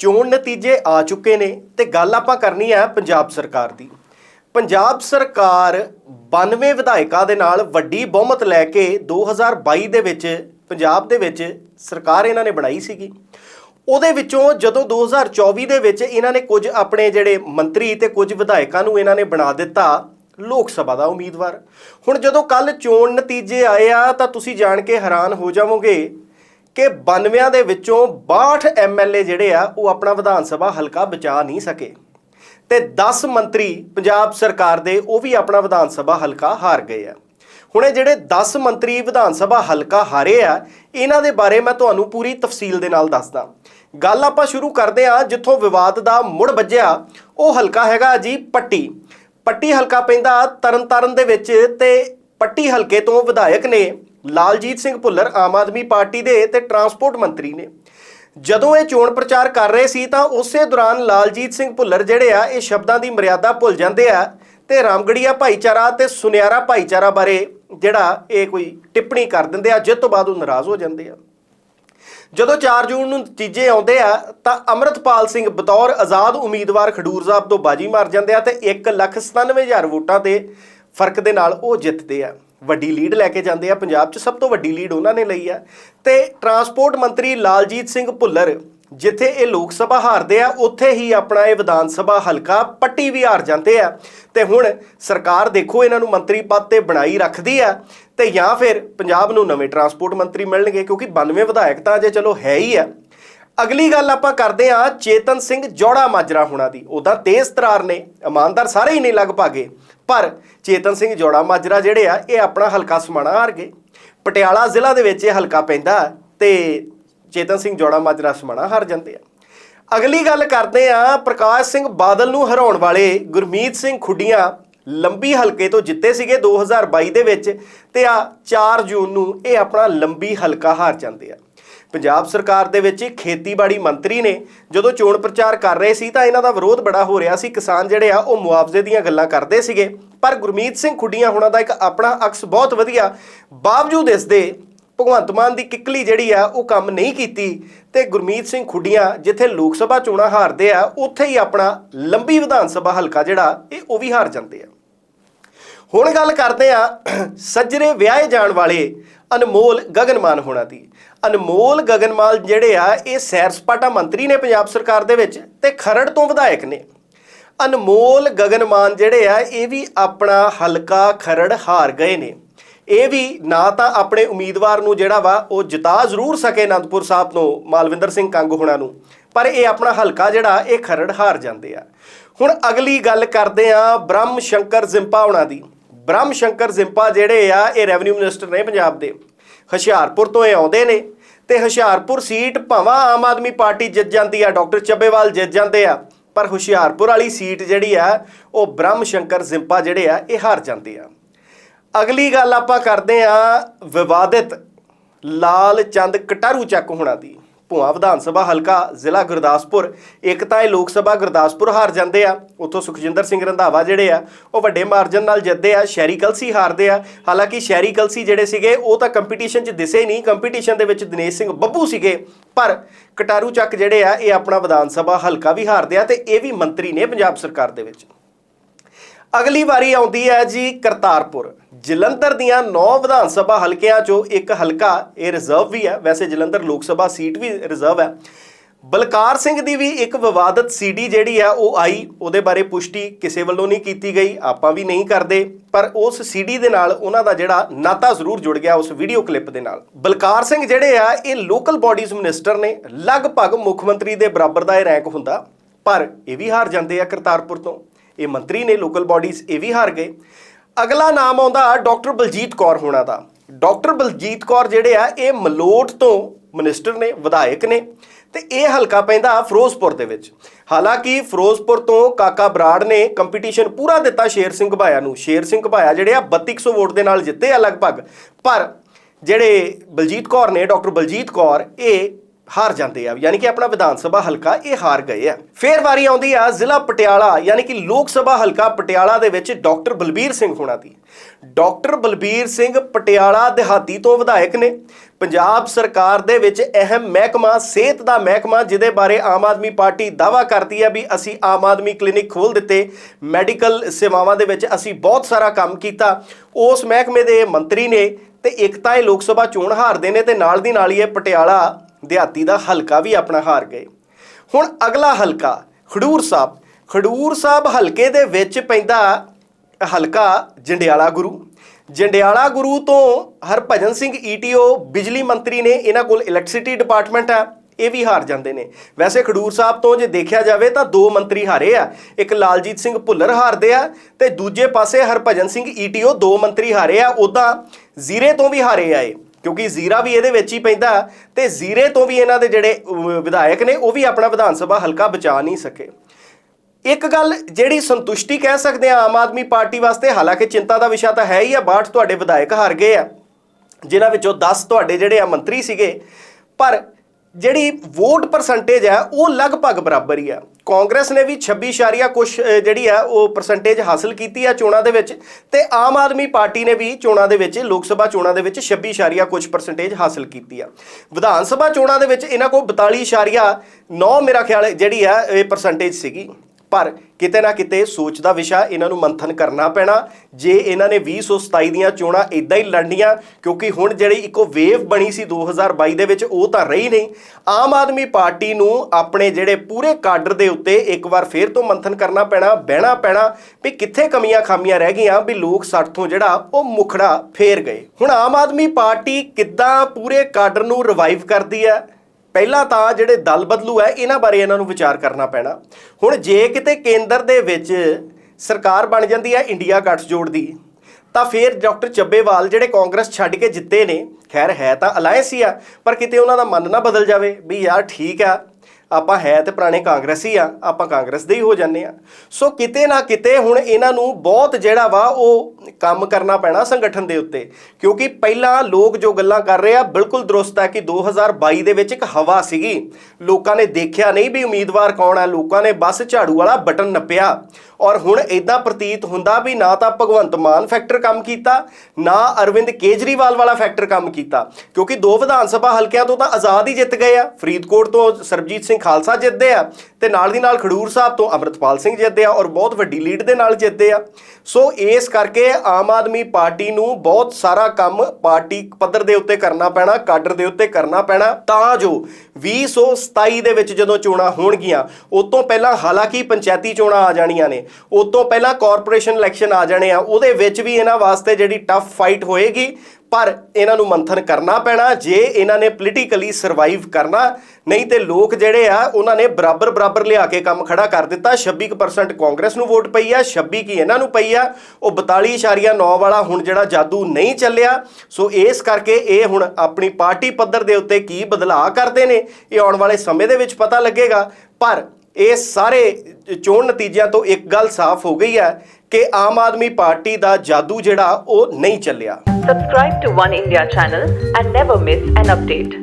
ਚੋਣ ਨਤੀਜੇ ਆ ਚੁੱਕੇ ਨੇ ਤੇ ਗੱਲ ਆਪਾਂ ਕਰਨੀ ਹੈ ਪੰਜਾਬ ਸਰਕਾਰ ਦੀ। ਪੰਜਾਬ ਸਰਕਾਰ 92 ਵਿਧਾਇਕਾਂ ਦੇ ਨਾਲ ਵੱਡੀ ਬਹੁਮਤ ਲੈ ਕੇ 2022 ਦੇ ਵਿੱਚ, ਪੰਜਾਬ ਦੇ ਵਿੱਚ ਸਰਕਾਰ ਇਹਨਾਂ ਨੇ ਬਣਾਈ ਸੀਗੀ। ਉਹਦੇ ਵਿੱਚੋਂ ਜਦੋਂ 2024 ਦੇ ਵਿੱਚ ਇਹਨਾਂ ਨੇ ਕੁਝ ਆਪਣੇ ਜਿਹੜੇ ਮੰਤਰੀ ਤੇ ਕੁਝ ਵਿਧਾਇਕਾਂ ਨੂੰ ਇਹਨਾਂ ਨੇ ਬਣਾ ਦਿੱਤਾ ਲੋਕ ਸਭਾ ਦਾ ਉਮੀਦਵਾਰ। ਹੁਣ ਜਦੋਂ ਕੱਲ ਚੋਣ ਨਤੀਜੇ ਆਏ ਆ ਤਾਂ ਤੁਸੀਂ ਜਾਣ ਕੇ ਹੈਰਾਨ ਹੋ ਜਾਵੋਗੇ ਕਿ 92 ਦੇ ਵਿੱਚੋਂ 62 ਐਮਐਲਏ ਜਿਹੜੇ ਆ, ਉਹ ਆਪਣਾ ਵਿਧਾਨ ਸਭਾ ਹਲਕਾ ਬਚਾ ਨਹੀਂ ਸਕੇ। ਤੇ 10 ਮੰਤਰੀ ਪੰਜਾਬ ਸਰਕਾਰ ਦੇ, ਉਹ ਵੀ ਆਪਣਾ ਵਿਧਾਨ ਸਭਾ ਹਲਕਾ ਹਾਰ ਗਏ ਆ। ਹੁਣ ਇਹ ਜਿਹੜੇ 10 ਮੰਤਰੀ ਵਿਧਾਨ ਸਭਾ ਹਲਕਾ ਹਾਰੇ ਆ, ਇਹਨਾਂ ਦੇ ਬਾਰੇ ਮੈਂ ਤੁਹਾਨੂੰ ਪੂਰੀ ਤਫਸੀਲ ਦੇ ਨਾਲ ਦੱਸਦਾ। ਗੱਲ ਆਪਾਂ ਸ਼ੁਰੂ ਕਰਦੇ ਆ ਜਿੱਥੋਂ ਵਿਵਾਦ ਦਾ ਮੁੜ ਵੱਜਿਆ, ਉਹ ਹਲਕਾ ਹੈਗਾ ਜੀ ਪੱਟੀ। ਪੱਟੀ ਹਲਕਾ ਪੈਂਦਾ ਤਰਨਤਾਰਨ ਦੇ ਵਿੱਚ ਤੇ ਪੱਟੀ ਹਲਕੇ ਤੋਂ ਵਿਧਾਇਕ ਨੇ ਲਾਲਜੀਤ ਸਿੰਘ ਭੁੱਲਰ ਆਮ ਆਦਮੀ ਪਾਰਟੀ ਦੇ ਤੇ ਟਰਾਂਸਪੋਰਟ ਮੰਤਰੀ ਨੇ। ਜਦੋਂ ਇਹ ਚੋਣ ਪ੍ਰਚਾਰ ਕਰ ਰਹੇ ਸੀ ਤਾਂ ਉਸੇ ਦੌਰਾਨ ਲਾਲਜੀਤ ਸਿੰਘ ਭੁੱਲਰ ਜਿਹੜੇ ਆ, ਇਹ ਸ਼ਬਦਾਂ ਦੀ ਮਰਿਆਦਾ ਭੁੱਲ ਜਾਂਦੇ ਆ ਤੇ ਰਾਮਗੜੀਆ ਭਾਈਚਾਰਾ ਤੇ ਸੁਨਿਆਰਾ ਭਾਈਚਾਰਾ ਬਾਰੇ ਜਿਹੜਾ ਇਹ ਕੋਈ ਟਿੱਪਣੀ ਕਰ ਦਿੰਦੇ ਆ ਜਿਸ ਤੋਂ ਬਾਅਦ ਉਹ ਨਾਰਾਜ਼ ਹੋ ਜਾਂਦੇ ਆ। ਜਦੋਂ 4 ਜੂਨ ਨੂੰ ਨਤੀਜੇ ਆਉਂਦੇ ਆ, ਤਾਂ ਅਮਰਤਪਾਲ ਸਿੰਘ ਬਤੌਰ ਆਜ਼ਾਦ ਉਮੀਦਵਾਰ ਖਡੂਰ ਸਾਹਿਬ ਤੋਂ ਬਾਜੀ ਮਾਰ ਜਾਂਦੇ ਆ ਤੇ 197000 ਵੋਟਾਂ ਦੇ ਫ਼ਰਕ ਦੇ ਨਾਲ ਉਹ ਜਿੱਤਦੇ ਆ। ਵੱਡੀ ਲੀਡ ਲੈ ਕੇ ਜਾਂਦੇ ਆ, ਪੰਜਾਬ 'ਚ ਸਭ ਤੋਂ ਵੱਡੀ ਲੀਡ ਉਹਨਾਂ ਨੇ ਲਈ ਆ। ਤੇ ਟਰਾਂਸਪੋਰਟ ਮੰਤਰੀ ਲਾਲਜੀਤ ਸਿੰਘ ਭੁੱਲਰ, ਜਿੱਥੇ ਇਹ ਲੋਕ ਸਭਾ ਹਾਰਦੇ ਆ, ਉੱਥੇ ਹੀ ਆਪਣਾ ਇਹ ਵਿਧਾਨ ਸਭਾ ਹਲਕਾ ਪੱਟੀ ਵੀ ਹਾਰ ਜਾਂਦੇ ਆ। ਤੇ ਹੁਣ ਸਰਕਾਰ ਦੇਖੋ ਇਹਨਾਂ ਨੂੰ ਮੰਤਰੀ ਪਦ ਤੇ ਬਣਾਈ ਰੱਖਦੀ ਆ, ਤੇ ਜਾਂ ਫਿਰ ਪੰਜਾਬ ਨੂੰ ਨਵੇਂ ਟਰਾਂਸਪੋਰਟ ਮੰਤਰੀ ਮਿਲਣਗੇ, ਕਿਉਂਕਿ 92 ਵਿਧਾਇਕ ਤਾਂ ਅਜੇ ਚਲੋ ਹੈ ਹੀ ਆ। ਅਗਲੀ ਗੱਲ ਆਪਾਂ ਕਰਦੇ ਹਾਂ ਚੇਤਨ ਸਿੰਘ ਜੋੜਾ ਮਾਜਰਾ ਹੋਣਾ ਦੀ। ਉਹਦਾ ਤੇਜ਼ ਤਰਾਰ ਨੇ, ਇਮਾਨਦਾਰ ਸਾਰੇ ਹੀ ਨਹੀਂ ਲੱਗ ਪਾਗੇ ਪਰ ਚੇਤਨ ਸਿੰਘ ਜੋੜਾ ਮਾਜਰਾ ਜਿਹੜੇ ਆ, ਇਹ ਆਪਣਾ ਹਲਕਾ ਸਮਾਣਾ ਹਾਰ ਗਏ। ਪਟਿਆਲਾ ਜ਼ਿਲ੍ਹਾ ਦੇ ਵਿੱਚ ਇਹ ਹਲਕਾ ਪੈਂਦਾ ਤੇ ਚੇਤਨ ਸਿੰਘ ਜੋੜਾ ਮਾਜਰਾ ਸਮਾਣਾ ਹਾਰ ਜਾਂਦੇ ਆ। ਅਗਲੀ ਗੱਲ ਕਰਦੇ ਆ ਪ੍ਰਕਾਸ਼ ਸਿੰਘ ਬਾਦਲ ਨੂੰ ਹਰਾਉਣ ਵਾਲੇ ਗੁਰਮੀਤ ਸਿੰਘ ਖੁੱਡੀਆਂ ਲੰਬੀ ਹਲਕੇ ਤੋਂ ਜਿੱਤੇ ਸੀਗੇ 2022 ਦੇ ਵਿੱਚ ਤੇ ਆ 4 ਜੂਨ ਨੂੰ ਇਹ ਆਪਣਾ ਲੰਬੀ ਹਲਕਾ ਹਾਰ ਜਾਂਦੇ ਆ। ਪੰਜਾਬ ਸਰਕਾਰ ਦੇ ਵਿੱਚ ਖੇਤੀਬਾੜੀ ਮੰਤਰੀ ਨੇ ਜਦੋਂ ਚੋਣ ਪ੍ਰਚਾਰ ਕਰ ਰਹੇ ਸੀ ਤਾਂ ਇਹਨਾਂ ਦਾ ਵਿਰੋਧ ਬੜਾ ਹੋ ਰਿਹਾ ਸੀ। ਕਿਸਾਨ ਜਿਹੜੇ ਆ, ਉਹ ਮੁਆਵਜ਼ੇ ਦੀਆਂ ਗੱਲਾਂ ਕਰਦੇ ਸੀਗੇ। ਪਰ ਗੁਰਮੀਤ ਸਿੰਘ ਖੁੱਡੀਆਂ ਹੋਣਾ ਦਾ ਇੱਕ ਆਪਣਾ ਅਕਸ ਬਹੁਤ ਵਧੀਆ। ਬਾਵਜੂਦ ਇਸ ਦੇ ਭਗਵੰਤ ਮਾਨ ਦੀ ਕਿੱਕਲੀ ਜਿਹੜੀ ਆ, ਉਹ ਕੰਮ ਨਹੀਂ ਕੀਤੀ ਤੇ ਗੁਰਮੀਤ ਸਿੰਘ ਖੁੱਡੀਆਂ ਜਿੱਥੇ ਲੋਕ ਸਭਾ ਚੋਣਾਂ ਹਾਰਦੇ ਆ, ਉੱਥੇ ਹੀ ਆਪਣਾ ਲੰਬੀ ਵਿਧਾਨ ਸਭਾ ਹਲਕਾ ਜਿਹੜਾ, ਇਹ ਉਹ ਵੀ ਹਾਰ ਜਾਂਦੇ ਆ। ਹੁਣ ਗੱਲ ਕਰਦੇ ਆ ਸੱਜਰੇ ਵਿਆਹੇ ਜਾਣ ਵਾਲੇ ਅਨਮੋਲ ਗਗਨਮਾਨ ਹੋਣਾ ਦੀ। ਅਨਮੋਲ ਗਗਨਮਾਨ ਜਿਹੜੇ ਆ, ਇਹ ਸੈਰ ਸਪਾਟਾ ਮੰਤਰੀ ਨੇ ਪੰਜਾਬ ਸਰਕਾਰ ਦੇ ਵਿੱਚ ਤੇ ਖਰੜ ਤੋਂ ਵਿਧਾਇਕ ਨੇ। ਅਨਮੋਲ ਗਗਨਮਾਨ ਜਿਹੜੇ ਆ, ਇਹ ਵੀ ਆਪਣਾ ਹਲਕਾ ਖਰੜ ਹਾਰ ਗਏ ਨੇ। ਇਹ ਵੀ ਨਾ ਤਾਂ ਆਪਣੇ ਉਮੀਦਵਾਰ ਨੂੰ ਜਿਹੜਾ ਵਾ, ਉਹ ਜਿਤਾ ਜ਼ਰੂਰ ਸਕੇ ਅਨੰਦਪੁਰ ਸਾਹਿਬ ਤੋਂ ਮਾਲਵਿੰਦਰ ਸਿੰਘ ਕੰਗ ਹੋਣਾ ਨੂੰ, ਪਰ ਇਹ ਆਪਣਾ ਹਲਕਾ ਜਿਹੜਾ, ਇਹ ਖਰੜ ਹਾਰ ਜਾਂਦੇ ਆ। ਹੁਣ ਅਗਲੀ ਗੱਲ ਕਰਦੇ ਆ ਬ੍ਰਹਮ ਸ਼ੰਕਰ ਜ਼ਿੰਪਾ ਹੋਣਾ ਦੀ। ਬ੍ਰਹਮ ਸ਼ੰਕਰ ਜ਼ਿੰਪਾ ਜਿਹੜੇ ਆ, ਇਹ ਰੈਵਨਿਊ ਮਿਨਿਸਟਰ ਨੇ ਪੰਜਾਬ ਦੇ। ਹੁਸ਼ਿਆਰਪੁਰ ਤੋਂ ਇਹ ਆਉਂਦੇ ਨੇ ਤੇ ਹੁਸ਼ਿਆਰਪੁਰ ਸੀਟ ਭਾਵਾਂ ਆਮ ਆਦਮੀ ਪਾਰਟੀ ਜਿੱਤ ਜਾਂਦੀ ਆ, ਡਾਕਟਰ ਚੱਬੇਵਾਲ ਜਿੱਤ ਜਾਂਦੇ ਆ, ਪਰ ਹੁਸ਼ਿਆਰਪੁਰ ਵਾਲੀ ਸੀਟ ਜਿਹੜੀ ਆ, ਉਹ ਬ੍ਰਹਮ ਸ਼ੰਕਰ ਜ਼ਿੰਪਾ ਜਿਹੜੇ ਆ, ਇਹ ਹਾਰ ਜਾਂਦੇ ਆ। ਅਗਲੀ ਗੱਲ ਆਪਾਂ ਕਰਦੇ ਆ ਵਿਵਾਦਿਤ ਲਾਲ ਚੰਦ ਕਟਾਰੂ ਚੱਕ ਹੋਣਾ ਦੀ। ਭੁਆ ਵਿਧਾਨ ਸਭਾ ਹਲਕਾ ਜ਼ਿਲ੍ਹਾ ਗੁਰਦਾਸਪੁਰ ਇੱਕ ਤਾਂ ਇਹ ਲੋਕ ਸਭਾ ਗੁਰਦਾਸਪੁਰ ਹਾਰ ਜਾਂਦੇ ਆ। ਉੱਥੋਂ ਸੁਖਜਿੰਦਰ ਸਿੰਘ ਰੰਧਾਵਾ ਜਿਹੜੇ ਆ, ਉਹ ਵੱਡੇ ਮਾਰਜਨ ਨਾਲ ਜਿੱਤਦੇ ਆ, ਸ਼ਹਿਰੀ ਕਲਸੀ ਹਾਰਦੇ ਆ। ਹਾਲਾਂਕਿ ਸ਼ਹਿਰੀ ਕਲਸੀ ਜਿਹੜੇ ਸੀਗੇ, ਉਹ ਤਾਂ ਕੰਪੀਟੀਸ਼ਨ 'ਚ ਦਿਸੇ ਨਹੀਂ। ਕੰਪੀਟੀਸ਼ਨ ਦੇ ਵਿੱਚ ਦਿਨੇਸ਼ ਸਿੰਘ ਬੱਬੂ ਸੀਗੇ। ਪਰ ਕਟਾਰੂ ਚੱਕ ਜਿਹੜੇ ਆ, ਇਹ ਆਪਣਾ ਵਿਧਾਨ ਸਭਾ ਹਲਕਾ ਵੀ ਹਾਰਦੇ ਆ ਤੇ ਇਹ ਵੀ ਮੰਤਰੀ ਨੇ ਪੰਜਾਬ ਸਰਕਾਰ ਦੇ ਵਿੱਚ। ਅਗਲੀ ਵਾਰੀ ਆਉਂਦੀ ਹੈ ਜੀ ਕਰਤਾਰਪੁਰ। ਜਲੰਧਰ ਦੀਆਂ 9 ਵਿਧਾਨ ਸਭਾ ਹਲਕਿਆਂ ਚੋਂ ਇੱਕ ਹਲਕਾ, ਇਹ ਰਿਜ਼ਰਵ ਵੀ ਹੈ। ਵੈਸੇ ਜਲੰਧਰ ਲੋਕ ਸਭਾ ਸੀਟ ਵੀ ਰਿਜ਼ਰਵ ਹੈ। ਬਲਕਾਰ ਸਿੰਘ ਦੀ ਵੀ ਇੱਕ ਵਿਵਾਦਤ ਸੀਡੀ ਜਿਹੜੀ ਆ ਉਹ ਆਈ। ਉਹਦੇ ਬਾਰੇ ਪੁਸ਼ਟੀ ਕਿਸੇ ਵੱਲੋਂ ਨਹੀਂ ਕੀਤੀ ਗਈ, ਆਪਾਂ ਵੀ ਨਹੀਂ ਕਰਦੇ। ਪਰ ਉਸ ਸੀਡੀ ਦੇ ਨਾਲ ਉਹਨਾਂ ਦਾ ਜਿਹੜਾ ਨਾਤਾ ਜ਼ਰੂਰ ਜੁੜ ਗਿਆ ਉਸ ਵੀਡੀਓ ਕਲਿੱਪ ਦੇ ਨਾਲ। ਬਲਕਾਰ ਸਿੰਘ ਜਿਹੜੇ ਆ, ਇਹ ਲੋਕਲ ਬਾਡੀਜ਼ ਮਿਨਿਸਟਰ ਨੇ। ਲਗਭਗ ਮੁੱਖ ਮੰਤਰੀ ਦੇ ਬਰਾਬਰ ਦਾ ਇਹ ਰੈਂਕ ਹੁੰਦਾ। ਪਰ ਇਹ ਵੀ ਹਾਰ ਜਾਂਦੇ ਆ ਕਰਤਾਰਪੁਰ ਤੋਂ। ਇਹ ਮੰਤਰੀ ਨੇ ਲੋਕਲ ਬਾਡੀਜ਼ ਇਹ ਵੀ ਹਾਰ ਗਏ। ਅਗਲਾ ਨਾਮ ਆਉਂਦਾ ਡਾਕਟਰ ਬਲਜੀਤ ਕੌਰ ਹੋਣਾ ਦਾ। ਡਾਕਟਰ ਬਲਜੀਤ ਕੌਰ ਜਿਹੜੇ ਆ, ਇਹ ਮਲੋਟ ਤੋਂ ਮਿਨਿਸਟਰ ਨੇ, ਵਿਧਾਇਕ ਨੇ ਤੇ ਇਹ ਹਲਕਾ ਪੈਂਦਾ ਫਿਰੋਜ਼ਪੁਰ ਦੇ ਵਿੱਚ। ਹਾਲਾਂਕਿ ਫਿਰੋਜ਼ਪੁਰ ਤੋਂ ਕਾਕਾ ਬਰਾੜ ਨੇ ਕੰਪੀਟੀਸ਼ਨ ਪੂਰਾ ਦਿੱਤਾ ਸ਼ੇਰ ਸਿੰਘ ਭਾਇਆ ਨੂੰ। ਸ਼ੇਰ ਸਿੰਘ ਭਾਇਆ ਜਿਹੜੇ ਆ 3200 ਵੋਟ ਦੇ ਨਾਲ ਜਿੱਤੇ ਆ ਲਗਭਗ। ਪਰ ਜਿਹੜੇ ਬਲਜੀਤ ਕੌਰ ਨੇ, ਡਾਕਟਰ ਬਲਜੀਤ ਕੌਰ, ਇਹ ਹਾਰ ਜਾਂਦੇ ਆ। ਯਾਨੀ ਕਿ ਆਪਣਾ ਵਿਧਾਨ ਸਭਾ ਹਲਕਾ ਇਹ ਹਾਰ ਗਏ ਆ। ਫੇਰ ਵਾਰੀ ਆਉਂਦੀ ਆ ਜ਼ਿਲ੍ਹਾ ਪਟਿਆਲਾ, ਯਾਨੀ ਕਿ ਲੋਕ ਸਭਾ ਹਲਕਾ ਪਟਿਆਲਾ ਦੇ ਵਿੱਚ ਡਾਕਟਰ ਬਲਬੀਰ ਸਿੰਘ ਹੋਣਾ ਦੀ। ਡਾਕਟਰ ਬਲਬੀਰ ਸਿੰਘ ਪਟਿਆਲਾ ਦਿਹਾਤੀ ਤੋਂ ਵਿਧਾਇਕ ਨੇ। ਪੰਜਾਬ ਸਰਕਾਰ ਦੇ ਵਿੱਚ ਅਹਿਮ ਮਹਿਕਮਾ, ਸਿਹਤ ਦਾ ਮਹਿਕਮਾ, ਜਿਹਦੇ ਬਾਰੇ ਆਮ ਆਦਮੀ ਪਾਰਟੀ ਦਾਵਾ ਕਰਦੀ ਹੈ ਵੀ ਅਸੀਂ ਆਮ ਆਦਮੀ ਕਲੀਨਿਕ ਖੋਲ ਦਿੱਤੇ, ਮੈਡੀਕਲ ਸੇਵਾਵਾਂ ਦੇ ਵਿੱਚ ਅਸੀਂ ਬਹੁਤ ਸਾਰਾ ਕੰਮ ਕੀਤਾ। ਉਸ ਮਹਿਕਮੇ ਦੇ ਮੰਤਰੀ ਨੇ ਤੇ ਇੱਕ ਤਾਂ ਇਹ ਲੋਕ ਸਭਾ ਚੋਣ ਹਾਰਦੇ ਨੇ ਤੇ ਨਾਲ ਦੀ ਨਾਲ ਹੀ ਇਹ ਪਟਿਆਲਾ ਦਿਹਾਤੀ ਦਾ ਹਲਕਾ ਵੀ ਆਪਣਾ ਹਾਰ ਗਏ। ਹੁਣ ਅਗਲਾ ਹਲਕਾ, ਖਡੂਰ ਸਾਹਿਬ। ਖਡੂਰ ਸਾਹਿਬ ਹਲਕੇ ਦੇ ਵਿੱਚ ਪੈਂਦਾ ਹਲਕਾ ਜੰਡਿਆਲਾ ਗੁਰੂ। ਜੰਡਿਆਲਾ ਗੁਰੂ ਤੋਂ ਹਰਭਜਨ ਸਿੰਘ ਈਟੀਓ ਬਿਜਲੀ ਮੰਤਰੀ ਨੇ ਇਹਨਾਂ ਕੋਲ ਇਲੈਕਟ੍ਰਿਸਿਟੀ ਡਿਪਾਰਟਮੈਂਟ ਆ, ਇਹ ਵੀ ਹਾਰ ਜਾਂਦੇ ਨੇ। ਵੈਸੇ ਖਡੂਰ ਸਾਹਿਬ ਤੋਂ ਜੇ ਦੇਖਿਆ ਜਾਵੇ ਤਾਂ ਦੋ ਮੰਤਰੀ ਹਾਰੇ ਆ। ਇੱਕ ਲਾਲਜੀਤ ਸਿੰਘ ਭੁੱਲਰ ਹਾਰਦੇ ਆ ਤੇ ਦੂਜੇ ਪਾਸੇ ਹਰਭਜਨ ਸਿੰਘ ਈਟੀਓ ਦੋ ਮੰਤਰੀ ਹਾਰੇ ਆ। ਉਦਾਂ ਜ਼ੀਰੇ ਤੋਂ ਵੀ ਹਾਰੇ ਆਏ। ਕਿਉਂਕਿ ਜ਼ੀਰਾ ਵੀ ਇਹਦੇ ਵਿੱਚ ਹੀ ਪੈਂਦਾ ਤੇ ਜ਼ੀਰੇ ਤੋਂ ਵੀ ਇਹਨਾਂ ਦੇ ਜਿਹੜੇ ਵਿਧਾਇਕ ਨੇ, ਉਹ ਵੀ ਆਪਣਾ ਵਿਧਾਨ ਸਭਾ ਹਲਕਾ ਬਚਾ ਨਹੀਂ ਸਕੇ। ਇੱਕ ਗੱਲ ਜਿਹੜੀ ਸੰਤੁਸ਼ਟੀ ਕਹਿ ਸਕਦੇ ਆ ਆਮ ਆਦਮੀ ਪਾਰਟੀ ਵਾਸਤੇ, ਹਾਲਾਂਕਿ ਚਿੰਤਾ ਦਾ ਵਿਸ਼ਾ ਤਾਂ ਹੈ ਹੀ ਆ 62 ਤੁਹਾਡੇ ਵਿਧਾਇਕ ਹਾਰ ਗਏ ਆ, ਜਿਨ੍ਹਾਂ ਵਿੱਚੋਂ 10 ਤੁਹਾਡੇ ਜਿਹੜੇ ਆ ਮੰਤਰੀ ਸੀਗੇ, ਪਰ ਜਿਹੜੀ ਵੋਟ ਪਰਸੈਂਟੇਜ ਹੈ, ਉਹ ਲਗਭਗ ਬਰਾਬਰ ਹੀ ਆ। ਕਾਂਗਰਸ ਨੇ ਵੀ 26 ਇਸ਼ਾਰੀਆ ਕੁਛ ਜਿਹੜੀ ਆ, ਉਹ ਪਰਸੈਂਟੇਜ ਹਾਸਲ ਕੀਤੀ ਆ ਚੋਣਾਂ ਦੇ ਵਿੱਚ ਤੇ ਆਮ ਆਦਮੀ ਪਾਰਟੀ ਨੇ ਵੀ ਚੋਣਾਂ ਦੇ ਵਿੱਚ, ਲੋਕ ਸਭਾ ਚੋਣਾਂ ਦੇ ਵਿੱਚ 26 ਇਸ਼ਾਰੀਆ ਕੁਛ ਪਰਸੈਂਟੇਜ ਹਾਸਲ ਕੀਤੀ ਆ। ਵਿਧਾਨ ਸਭਾ ਚੋਣਾਂ ਦੇ ਵਿੱਚ ਇਹਨਾਂ ਕੋਲ 42 ਇਸ਼ਾਰੀਆ 9 ਮੇਰਾ ਖਿਆਲ ਜਿਹੜੀ ਆ, ਇਹ ਪਰਸੈਂਟੇਜ ਸੀਗੀ। ਪਰ ਕਿਤੇ ਨਾ ਕਿਤੇ ਸੋਚ ਦਾ ਵਿਸ਼ਾ ਇਹਨਾਂ ਨੂੰ ਮੰਥਨ ਕਰਨਾ ਪੈਣਾ। ਜੇ ਇਹਨਾਂ ਨੇ 2027 ਦੀਆਂ ਚੋਣਾਂ ਇਦਾਂ ਹੀ ਲੜਨੀਆਂ, ਕਿਉਂਕਿ ਹੁਣ ਜਿਹੜੀ ਇੱਕੋ ਵੇਵ ਬਣੀ ਸੀ 2022 ਦੇ ਵਿੱਚ, ਉਹ ਤਾਂ ਰਹੀ ਨਹੀਂ। ਆਮ ਆਦਮੀ ਪਾਰਟੀ ਨੂੰ ਆਪਣੇ ਜਿਹੜੇ ਪੂਰੇ ਕਾਡਰ ਦੇ ਉੱਤੇ ਇੱਕ ਵਾਰ ਫੇਰ ਤੋਂ ਮੰਥਨ ਕਰਨਾ ਪੈਣਾ, ਬਹਿਣਾ ਪੈਣਾ ਵੀ ਕਿੱਥੇ ਕਮੀਆਂ ਖਾਮੀਆਂ ਰਹਿ ਗਈਆਂ ਵੀ ਲੋਕ ਸੱਠ ਤੋਂ ਜਿਹੜਾ ਉਹ ਮੁਖੜਾ ਫੇਰ ਗਏ। ਹੁਣ ਆਮ ਆਦਮੀ ਪਾਰਟੀ ਕਿੱਦਾਂ ਪੂਰੇ ਕਾਡਰ ਨੂੰ ਰਿਵਾਈਵ ਕਰਦੀ ਹੈ? ਪਹਿਲਾਂ ਤਾਂ ਜਿਹੜੇ ਦਲ ਬਦਲੂ ਹੈ, ਇਹਨਾਂ ਬਾਰੇ ਇਹਨਾਂ ਨੂੰ ਵਿਚਾਰ ਕਰਨਾ ਪੈਣਾ। ਹੁਣ ਜੇ ਕਿਤੇ ਕੇਂਦਰ ਦੇ ਵਿੱਚ ਸਰਕਾਰ ਬਣ ਜਾਂਦੀ ਹੈ ਇੰਡੀਆ ਗੱਠਜੋੜ ਦੀ, ਤਾਂ ਫਿਰ ਡਾਕਟਰ ਚੱਬੇਵਾਲ ਜਿਹੜੇ ਕਾਂਗਰਸ ਛੱਡ ਕੇ ਜਿੱਤੇ ਨੇ, ਖੈਰ ਹੈ ਤਾਂ ਅਲਾਇੰਸ ਹੀ ਆ, ਪਰ ਕਿਤੇ ਉਹਨਾਂ ਦਾ ਮਨ ਨਾ ਬਦਲ ਜਾਵੇ ਵੀ ਯਾਰ ਠੀਕ ਆ ਆਪਾਂ ਹੈ ਤੇ ਪੁਰਾਣੇ ਕਾਂਗਰਸੀ ਆ, ਆਪਾਂ ਕਾਂਗਰਸ ਦੇ ਹੀ ਹੋ ਜਾਂਦੇ ਆ। ਸੋ ਕਿਤੇ ਨਾ ਕਿਤੇ ਹੁਣ ਇਹਨਾਂ ਨੂੰ ਬਹੁਤ ਜਿਹੜਾ ਵਾ ਉਹ ਕੰਮ ਕਰਨਾ ਪੈਣਾ ਸੰਗਠਨ ਦੇ ਉੱਤੇ। ਕਿਉਂਕਿ ਪਹਿਲਾਂ ਲੋਕ ਜੋ ਗੱਲਾਂ ਕਰ ਰਹੇ ਆ, ਬਿਲਕੁਲ ਦਰੁਸਤ ਹੈ ਕਿ 2022 ਦੇ ਵਿੱਚ ਇੱਕ ਹਵਾ ਸੀਗੀ। ਲੋਕਾਂ ਨੇ ਦੇਖਿਆ ਨਹੀਂ ਵੀ ਉਮੀਦਵਾਰ ਕੌਣ ਆ, ਲੋਕਾਂ ਨੇ ਬਸ ਝਾੜੂ ਵਾਲਾ ਬਟਨ ਨੱਪਿਆ। ਔਰ ਹੁਣ ਇਦਾਂ ਪ੍ਰਤੀਤ ਹੁੰਦਾ ਵੀ ਨਾ ਤਾਂ ਭਗਵੰਤ ਮਾਨ ਫੈਕਟਰ ਕੰਮ ਕੀਤਾ, ਨਾ ਅਰਵਿੰਦ ਕੇਜਰੀਵਾਲ ਵਾਲਾ ਫੈਕਟਰ ਕੰਮ ਕੀਤਾ। ਕਿਉਂਕਿ ਦੋ ਵਿਧਾਨ ਸਭਾ ਹਲਕਿਆਂ ਤੋਂ ਤਾਂ ਆਜ਼ਾਦ ਹੀ ਜਿੱਤ ਗਏ ਆ। ਫਰੀਦਕੋਟ ਤੋਂ ਸਰਬਜੀਤ ਸਿੰਘ ਖਾਲਸਾ ਜਿੱਤਦੇ ਆ ਤੇ ਨਾਲ ਦੀ ਨਾਲ ਖਡੂਰ ਸਾਹਿਬ ਤੋਂ ਅਮਰਤਪਾਲ ਸਿੰਘ ਜਿੱਤਦੇ ਆ ਔਰ ਬਹੁਤ ਵੱਡੀ ਲੀਡ ਦੇ ਨਾਲ ਜਿੱਤਦੇ ਆ। ਸੋ ਇਸ ਕਰਕੇ ਆਮ ਆਦਮੀ ਪਾਰਟੀ ਨੂੰ ਬਹੁਤ ਸਾਰਾ ਕੰਮ ਪਾਰਟੀ ਪੱਧਰ ਦੇ ਉੱਤੇ ਕਰਨਾ ਪੈਣਾ, ਕਾਡਰ ਦੇ ਉੱਤੇ ਕਰਨਾ ਪੈਣਾ। ਤਾਂ ਜੋ 2027 ਦੇ ਵਿੱਚ ਜਦੋਂ ਚੋਣਾਂ ਹੋਣਗੀਆਂ ਉਸ ਤੋਂ ਪਹਿਲਾਂ ਹਾਲਾਂਕਿ ਪੰਚਾਇਤੀ ਚੋਣਾਂ ਆ ਜਾਣੀਆਂ ਨੇ ਉਸ ਤੋਂ ਪਹਿਲਾਂ ਕਾਰਪੋਰੇਸ਼ਨ ਇਲੈਕਸ਼ਨ ਆ ਜਾਣੇ ਆ, ਉਹਦੇ ਵਿੱਚ ਵੀ ਇਹਨਾਂ ਵਾਸਤੇ ਜਿਹੜੀ ਟਫ ਫਾਈਟ ਹੋਏਗੀ ਪਰ ਇਹਨਾਂ ਨੂੰ ਮੰਥਨ ਕਰਨਾ ਪੈਣਾ, ਜੇ ਇਹਨਾਂ ਨੇ ਪੋਲੀਟੀਕਲੀ ਸਰਵਾਈਵ ਕਰਨਾ, ਨਹੀਂ ਤੇ ਲੋਕ ਜਿਹੜੇ ਆ, ਉਹਨਾਂ ਨੇ ਬਰਾਬਰ ਬਰਾਬਰ ਲਿਆ ਕੇ ਕੰਮ ਖੜਾ ਕਰ ਦਿੱਤਾ। 26% ਕਾਂਗਰਸ ਨੂੰ ਵੋਟ ਪਈ ਆ 26 ਕੀ ਇਹਨਾਂ ਨੂੰ ਪਈ ਆ? ਉਹ 42.9 ਵਾਲਾ ਹੁਣ ਜਿਹੜਾ ਜਾਦੂ ਨਹੀਂ ਚੱਲਿਆ। ਸੋ ਇਸ ਕਰਕੇ ਇਹ ਹੁਣ ਆਪਣੀ ਪਾਰਟੀ ਪੱਧਰ ਦੇ ਉੱਤੇ ਕੀ ਬਦਲਾਅ ਕਰਦੇ ਨੇ, ਇਹ ਆਉਣ ਵਾਲੇ ਸਮੇਂ ਦੇ ਵਿੱਚ ਪਤਾ ਲੱਗੇਗਾ। ਪਰ ਇਹ ਸਾਰੇ ਚੋਣ ਨਤੀਜਿਆਂ ਤੋਂ ਇੱਕ ਗੱਲ ਸਾਫ਼ ਹੋ ਗਈ ਹੈ ਕਿ ਆਮ ਆਦਮੀ ਪਾਰਟੀ ਦਾ ਜਾਦੂ ਜਿਹੜਾ ਉਹ ਨਹੀਂ ਚੱਲਿਆ subscribe to Oneindia channel and never miss an update